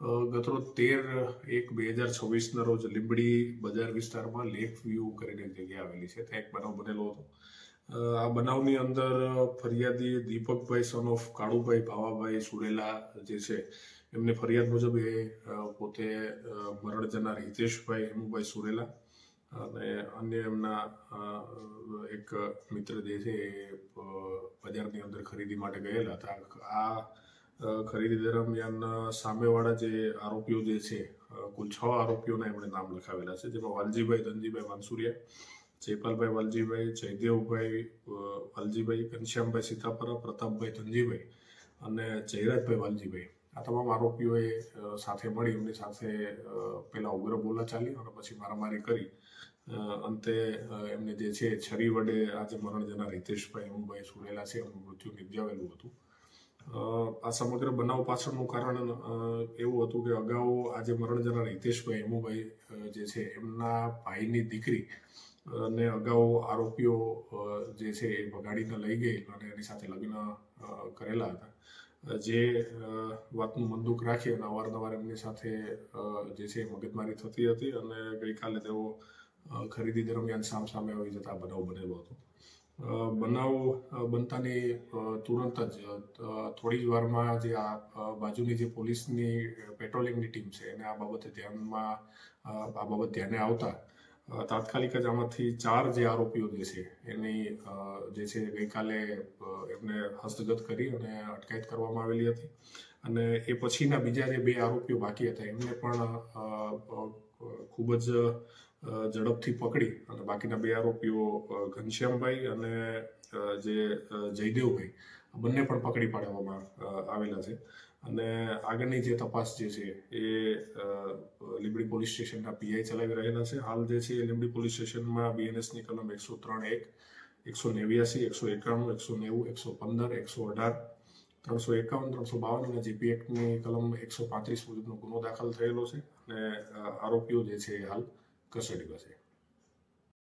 ગતરોજ તેર એક બે હજાર છવ્વીસના રોજ લીંબડી બજાર વિસ્તારમાં લેક વ્યૂ કરીને એક જગ્યા આવેલી છે. ત્યાં એક બનાવ બનેલો હતો. આ બનાવની અંદર ફરિયાદી દીપકભાઈ સન ઓફ કાળુભાઈ, ભાવાભાઈ સુરેલા જે છે, એમને ફરિયાદ મુજબ એ પોતે મરણ જનાર હિતેશભાઈ હેમુભાઈ સુરેલા અને અન્ય એમના એક મિત્ર જે છે એ બજારની અંદર ખરીદી માટે ગયેલા હતા. આ ખરીદી દરમિયાન સામેવાળા જે આરોપીઓ જે છે કુલ છ આરોપીઓના એમણે નામ લખાવેલા છે, જેમાં વાલજીભાઈ, ધનજીભાઈ વાનસુરિયા જયપાલભાઈ વાલજીભાઈ, જયદેવભાઈ વાલજીભાઈ, ઘનશ્યામભાઈ સીતાપરા, પ્રતાપભાઈ ધનજીભાઈ અને જયરાજભાઈ વાલજીભાઈ. આ તમામ આરોપીઓએ સાથે મળી એમની સાથે પેલા ઉગ્ર બોલાચાલી અને પછી મારામારી કરી. અંતે એમને જે છે, છરી વડે આજે મરણ જનાર હિતેશભાઈ અમુભાઈ સુરેલા છે, એમનું મૃત્યુ નિપજાવેલું હતું. આ સમગ્ર બનાવ પાછળનું કારણ એવું હતું કે અગાઉ આજે મરણ જનાર હિતેશભાઈ હેમુભાઈ જે છે, એમના ભાઈની દીકરી, અને અગાઉ આરોપીઓ જે છે, એ ભગાડીને લઈ ગઈ અને એની સાથે લગ્ન કરેલા હતા. જે વાતનું બંદૂક રાખી અને અવારનવાર એમની સાથે જે છે, મગજમારી થતી હતી અને ગઈકાલે તેઓ ખરીદી દરમિયાન સામસામે આવી જતા બનાવ બનેલો હતો. બનાવ બનતાની તુરંત જ થોડી જ વારમાં જે આ બાજુની જે પોલીસની પેટ્રોલિંગની ટીમ છે, એને આ બાબતે ધ્યાનમાં આ બાબત ધ્યાને આવતા તાત્કાલિક જ આમાંથી ચાર જે આરોપીઓ જે છે, એની જે છે, ગઈકાલે એમને હસ્તગત કરી અને અટકાયત કરવામાં આવેલી હતી. અને એ પછીના બીજા જે બે આરોપીઓ બાકી હતા, એમને પણ ખૂબ જ ઝડપથી પકડી અને બાકીના બે આરોપીઓ ઘનશ્યામભાઈ અને જે જયદેવભાઈ બંને પણ પકડી પાડવામાં આવેલા છે. અને આગળની જે તપાસ જે છે એ લીંબડી પોલીસ સ્ટેશનના પીઆઈ ચલાવી રહેલા છે. હાલ જે છે એ લીંબડી પોલીસ સ્ટેશનમાં બીએનએસની કલમ એકસો ત્રણ એક, એકસો નેવ્યાસી, એકસો એકાણું, એકસો નેવું, એકસો પંદર, એકસો અઢાર, ત્રણસો એકાવન, ત્રણસો બાવન અને જીપી એક્ટની કલમ એકસો પાંત્રીસ મુજબનો ગુનો દાખલ થયેલો છે. અને આરોપીઓ જે છે એ હાલ કસ્ટડીમાં છે